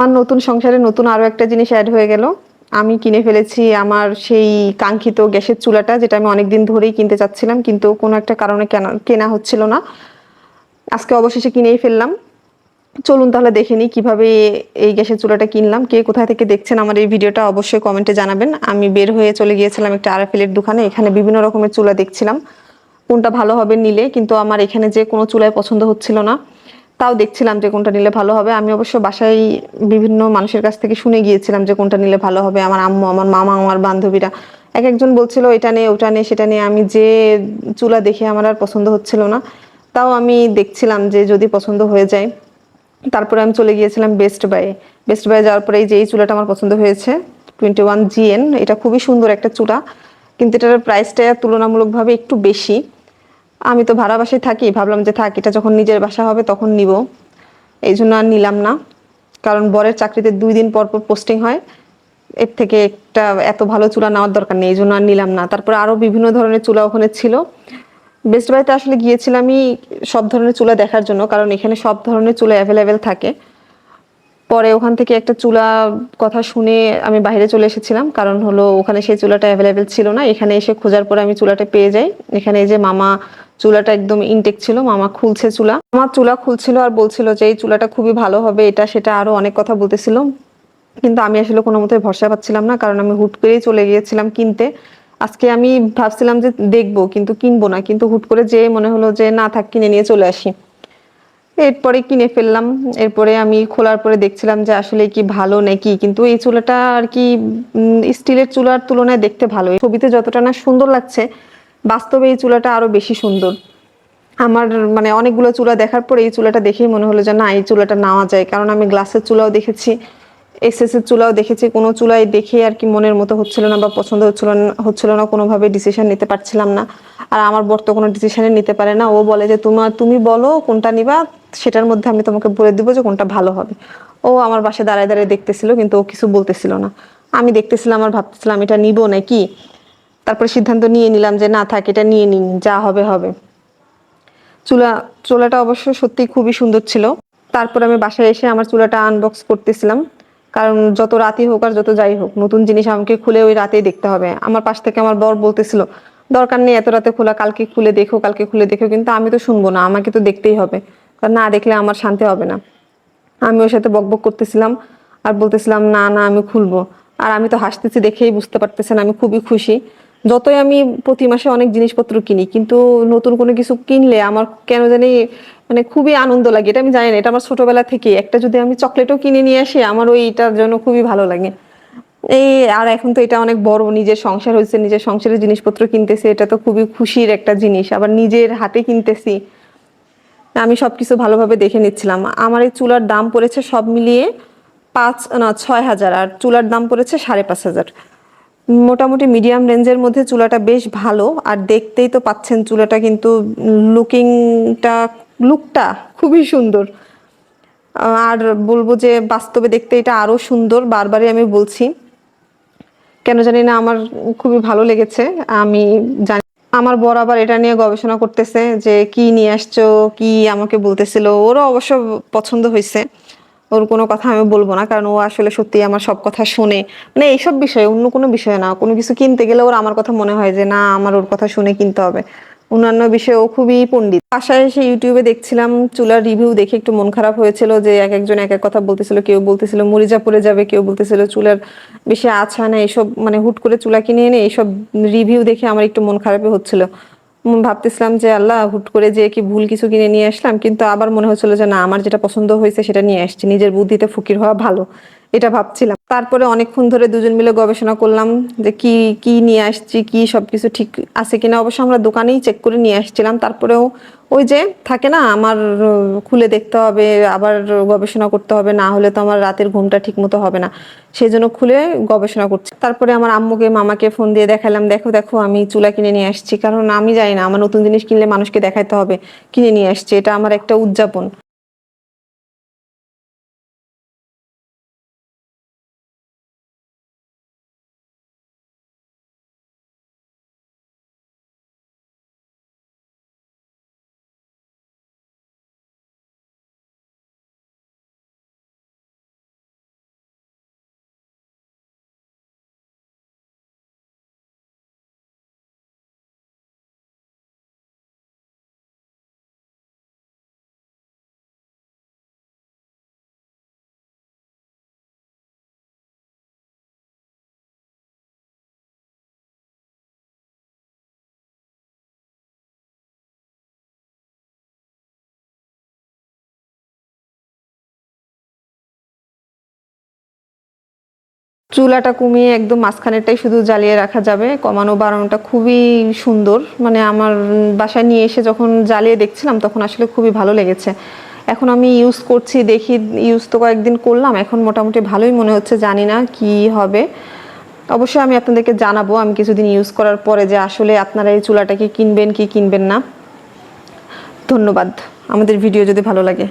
আমার নতুন সংসারে নতুন আরও একটা জিনিস অ্যাড হয়ে গেল। আমি কিনে ফেলেছি আমার সেই কাঙ্ক্ষিত গ্যাসের চুলাটা, যেটা আমি অনেকদিন ধরেই কিনতে চাচ্ছিলাম, কিন্তু কোনো একটা কারণে কেনা কেনা হচ্ছিল না। আজকে অবশেষে কিনেই ফেললাম। চলুন তাহলে দেখে নিই কীভাবে এই গ্যাসের চুলাটা কিনলাম। কে কোথায় থেকে দেখছেন আমার এই ভিডিওটা অবশ্যই কমেন্টে জানাবেন। আমি বের হয়ে চলে গিয়েছিলাম একটা আরাফেলের দোকানে, এখানে বিভিন্ন রকমের চুলা দেখছিলাম। কোনটা ভালো হবে নিলে, কিন্তু আমার এখানে যে কোনো চুলায় পছন্দ হচ্ছিল না। তাও দেখছিলাম যে কোনটা নিলে ভালো হবে। আমি অবশ্য বাসায় বিভিন্ন মানুষের কাছ থেকে শুনে গিয়েছিলাম যে কোনটা নিলে ভালো হবে। আমার আম্মু, আমার মামা, আমার বান্ধবীরা। এক একজন বলছিল, এটা নিয়ে ওটা নিয়ে সেটা নিয়ে আমি যে চুলা দেখে আমার আর পছন্দ হচ্ছিল না। তাও আমি দেখছিলাম যে যদি পছন্দ হয়ে যায়। তারপরে আমি চলে গিয়েছিলাম বেস্ট বাই বেস্ট বাই যাওয়ার পরে এই যে এই চুলাটা আমার পছন্দ হয়েছে টোয়েন্টি ওয়ান জিএন এটা খুবই সুন্দর একটা চুলা। কিন্তু এটার প্রাইসটা তুলনামূলকভাবে একটু বেশি। আমি তো ভাড়া বাসায় থাকি, ভাবলাম যে থাক, এটা যখন নিজের বাসা হবে তখন নিব। এই জন্য আর নিলাম না। কারণ বরের চাকরিতে দুই দিন পর পর পোস্টিং হয়। এর থেকে একটা এত ভালো চুলা নেওয়ার দরকার নেই, এই জন্য আর নিলাম না। তারপরে আরও বিভিন্ন ধরনের চুলা ওখানে ছিল। বেস্ট বাইতে আসলে গিয়েছিলামই সব ধরনের চুলা দেখার জন্য, কারণ এখানে সব ধরনের চুলা অ্যাভেলেবেল থাকে। পরে ওখান থেকে একটা চুলা কথা শুনে আমি বাইরে চলে এসেছিলাম, কারণ হলো ওখানে সেই চুলাটা অ্যাভেলেবেল ছিল না। এখানে এসে খোঁজার পরে আমি চুলাটা পেয়ে যাই। এখানে এই যে মামা চুলাটা একদম ইনটেক ছিল, মামা খুলছে চুলা। আমার চুলা খুলছিল আর বলছিল যে এই চুলাটা খুবই ভালো হবে, এটা সেটা আরও অনেক কথা বলতেছিল। কিন্তু আমি আসলে কোনো মতে ভরসা পাচ্ছিলাম না, কারণ আমি হুট করেই চলে গিয়েছিলাম কিনতে। আজকে আমি ভাবছিলাম যে দেখব, কিন্তু কিনবো না। কিন্তু হুট করে যে মনে হলো যে না থাক, কিনে নিয়ে চলে আসি। এরপরে কিনে ফেললাম। এরপরে আমি খোলার পরে দেখছিলাম যে আসলে কি ভালো নাকি। কিন্তু এই চুলাটা আর কি স্টিলের চুলার তুলনায় দেখতে ভালো ছবিতে যতটা না সুন্দর লাগছে বাস্তবে এই চুলাটা আরও বেশি সুন্দর। আমার মানে অনেকগুলো চুলা দেখার পর এই চুলাটা দেখেই মনে হলো যে না, এই চুলাটা নেওয়া যায়। কারণ আমি গ্লাসের চুলাও দেখেছি এক্সেসের চুলাও দেখেছি, কোনো চুলাই দেখে আর কি মনের মতো হচ্ছিল না বা পছন্দ হচ্ছিল না হচ্ছিল না, কোনোভাবে ডিসিশন নিতে পারছিলাম না। আর আমার বর তো কোনো ডিসিশনে নিতে পারে না। ও বলে যে তোমার তুমি বলো কোনটা নিবা, সেটার মধ্যে আমি তোমাকে বলে দিব যে কোনটা ভালো হবে। ও আমার বাসায় দাঁড়ায় দাঁড়ায় দেখতেছিল, কিন্তু ও কিছু বলতেছিল না। আমি দেখতেছিলাম আর ভাবতেছিলাম, এটা নিব নাকি? তারপরে সিদ্ধান্ত নিয়ে নিলাম যে না, থাক, এটা নিয়ে নিন, যা হবে হবে। চুলা, চুলাটা অবশ্য সত্যি খুবই সুন্দর ছিল। তারপর আমি বাসায় এসে আমার চুলাটা আনবক্স করতেছিলাম। কারণ যত রাতই হোক আর যত যাই হোক, নতুন জিনিস আমাকে খুলে ওই রাতেই দেখতে হবে। আমার পাশ থেকে আমার বর বলতেছিল, দরকার নেই, এত রাতে খোলা, কালকে খুলে দেখো, কালকে খুলে দেখো। কিন্তু আমি তো শুনব না, আমাকে তো দেখতেই হবে। কারণ না দেখলে আমার শান্তি হবে না। আমি ওর সাথে বকবক করতেছিলাম আর বলতেছিলাম, না না, আমি খুলবো। আর আমি তো হাসতেছি দেখেই বুঝতে পারতেছেন, আমি খুবই খুশি। যতই আমি প্রতি মাসে অনেক জিনিসপত্র কিনি, কিন্তু নতুন কোনো কিছু কিনলে আমার কেন জানি মানে খুবই আনন্দ লাগে। এটা আমি জানি না, এটা আমার ছোটবেলা থেকে একটা যদি আমি চকলেটও কিনে নিয়ে আসি, আমার ওইটার জন্য খুবই ভালো লাগে। এই আর এখন তো এটা অনেক বড়, নিজের সংসার হয়েছে, নিজের সংসারের জিনিসপত্র কিনতেছি, এটা তো খুবই খুশির একটা জিনিস। আবার নিজের হাতে কিনতেছি। আমি সবকিছু ভালোভাবে দেখে নিচ্ছিলাম। আমার এই চুলার দাম পড়েছে সব মিলিয়ে পাঁচ, না ছয় হাজার, আর চুলার দাম পড়েছে সাড়ে পাঁচ হাজার। মোটামুটি মিডিয়াম রেঞ্জের মধ্যে চুলাটা বেশ ভালো, আর দেখতেই তো পাচ্ছেন চুলাটা কিন্তু লুকিংটা লুকটা খুবই সুন্দর। আর বলব যে বাস্তবে দেখতে এটা আরও সুন্দর, বারবারই আমি বলছি। কেন জানি না আমার খুবই ভালো লেগেছে, আমি জানি আমার বর আবার এটা নিয়ে গবেষণা করতেছে যে কি নিয়ে আসছো, কি আমাকে বলতেছিল, ওরও অবশ্য পছন্দ হয়েছে ওর কোনো কথা আমি বলব না, কারণ ও আসলে সত্যি আমার সব কথা শুনে মানে এইসব বিষয়ে, অন্য কোনো বিষয়ে না, কোনো কিছু কিনতে গেলে ওর আমার কথা মনে হয় যে, না, আমার ওর কথা শুনে কিনতে হবে। অন্যান্য বিষয়ে ও খুবই পণ্ডিত। বাসায় এসে ইউটিউবে দেখছিলাম, চুলার রিভিউ দেখে একটু মন খারাপ হয়েছিল যে, এক একজন এক এক কথা বলতেছিল, কেউ বলতেছিল মরিজা পড়ে যাবে, কেউ বলতেছিল চুলার বেশি আছা না এইসব মানে হুট করে চুলা কিনে এনে এইসব রিভিউ দেখে আমার একটু মন খারাপই হচ্ছিল। ভাবতেছিলাম যে, আল্লাহ, হুট করে যে কি ভুল কিছু কিনে নিয়ে আসলাম। কিন্তু আবার মনে হচ্ছিল যে, না, আমার যেটা পছন্দ হয়েছে, সেটা নিয়ে আসছি। নিজের বুদ্ধিতে ফকির হওয়া ভালো। এটা ভাবছিলাম। তারপরে অনেকক্ষণ ধরে দুজন মিলে গবেষণা করলাম যে কি কি নিয়ে আসছি, কি সবকিছু ঠিক আছে কিনা। অবশ্য আমরা দোকানেই চেক করে নিয়ে আসছিলাম। তারপরেও ওই যে থাকে না, আমার খুলে দেখতে হবে, আবার গবেষণা করতে হবে, না হলে তো আমার রাতের ঘুমটা ঠিক মতো হবে না। সেই জন্য খুলে গবেষণা করছি। তারপরে আমার আম্মুকে, মামাকে ফোন দিয়ে দেখালাম, দেখো দেখো, আমি চুলা কিনে নিয়ে আসছি। কারণ আমি জানি না, আমার নতুন জিনিস কিনলে মানুষকে দেখাইতে হবে, কিনে নিয়ে আসছি। এটা আমার একটা উদযাপন। চুলাটা কমিয়ে একদম মাঝখানেরটাই শুধু জ্বালিয়ে রাখা যাবে। কমানো বাড়ানোটা খুবই সুন্দর। মানে আমার বাসায় নিয়ে এসে যখন জ্বালিয়ে দেখছিলাম তখন আসলে খুবই ভালো লেগেছে। এখন আমি ইউজ করছি, দেখি ইউজ তো কয়েকদিন করলাম। এখন মোটামুটি ভালোই মনে হচ্ছে, জানি না কি হবে। অবশ্যই আমি আপনাদেরকে জানাব, আমি কিছুদিন ইউজ করার পরে যে আসলে আপনারা এই চুলাটাকে কিনবেন কি কিনবেন না। ধন্যবাদ। আমাদের ভিডিও যদি ভালো লাগে।